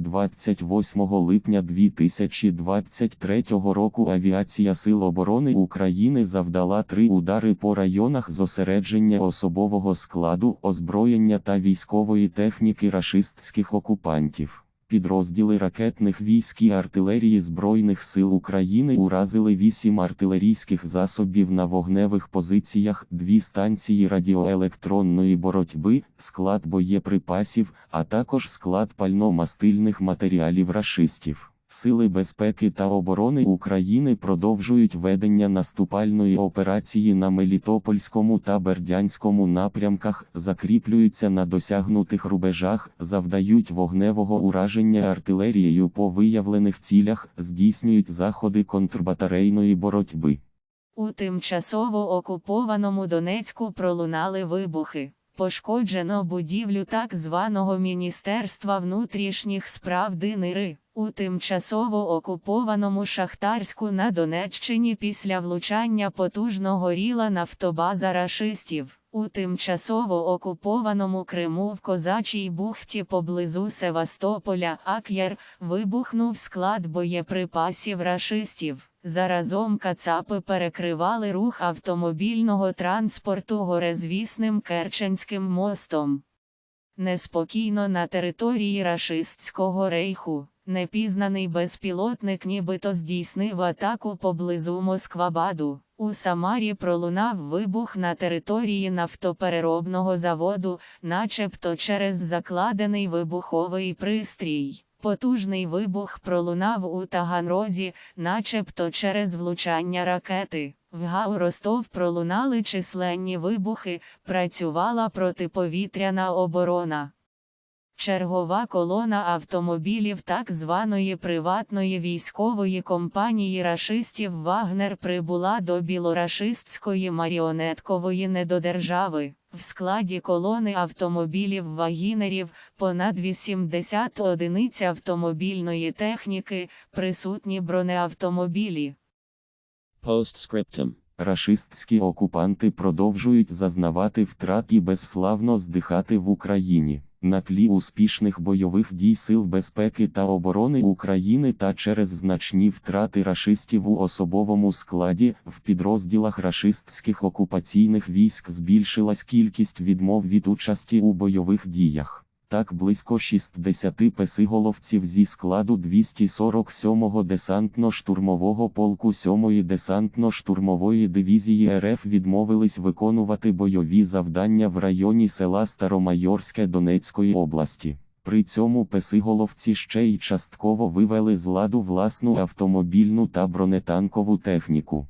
28 липня 2023 року авіація Сил оборони України завдала три удари по районах зосередження особового складу, озброєння та військової техніки рашистських окупантів. Підрозділи ракетних військ і артилерії Збройних сил України уразили вісім артилерійських засобів на вогневих позиціях, дві станції радіоелектронної боротьби, склад боєприпасів, а також склад пально-мастильних матеріалів рашистів. Сили безпеки та оборони України продовжують ведення наступальної операції на Мелітопольському та Бердянському напрямках, закріплюються на досягнутих рубежах, завдають вогневого ураження артилерією по виявлених цілях, здійснюють заходи контрбатарейної боротьби. У тимчасово окупованому Донецьку пролунали вибухи. Пошкоджено будівлю так званого Міністерства внутрішніх справ Динири. У тимчасово окупованому Шахтарську на Донеччині після влучання потужно горіла нафтобаза рашистів. У тимчасово окупованому Криму в Козачій бухті поблизу Севастополя Ак'єр вибухнув склад боєприпасів рашистів. Заразом кацапи перекривали рух автомобільного транспорту горезвісним Керченським мостом. Неспокійно на території рашистського рейху. Непізнаний безпілотник нібито здійснив атаку поблизу Москвабаду. У Самарі пролунав вибух на території нафтопереробного заводу, начебто через закладений вибуховий пристрій. Потужний вибух пролунав у Таганрозі, начебто через влучання ракети. В ГАУ Ростов пролунали численні вибухи, працювала протиповітряна оборона. Чергова колона автомобілів так званої приватної військової компанії рашистів Вагнер прибула до білорашистської маріонеткової недодержави. В складі колони автомобілів вагінерів понад 80 одиниць автомобільної техніки, присутні бронеавтомобілі. Postscriptum. Рашистські окупанти продовжують зазнавати втрат і безславно здихати в Україні. На тлі успішних бойових дій Сил безпеки та оборони України та через значні втрати рашистів у особовому складі, в підрозділах рашистських окупаційних військ збільшилась кількість відмов від участі у бойових діях. Так близько 60 песиголовців зі складу 247-го десантно-штурмового полку 7-ї десантно-штурмової дивізії РФ відмовились виконувати бойові завдання в районі села Старомайорське Донецької області. При цьому песиголовці ще й частково вивели з ладу власну автомобільну та бронетанкову техніку.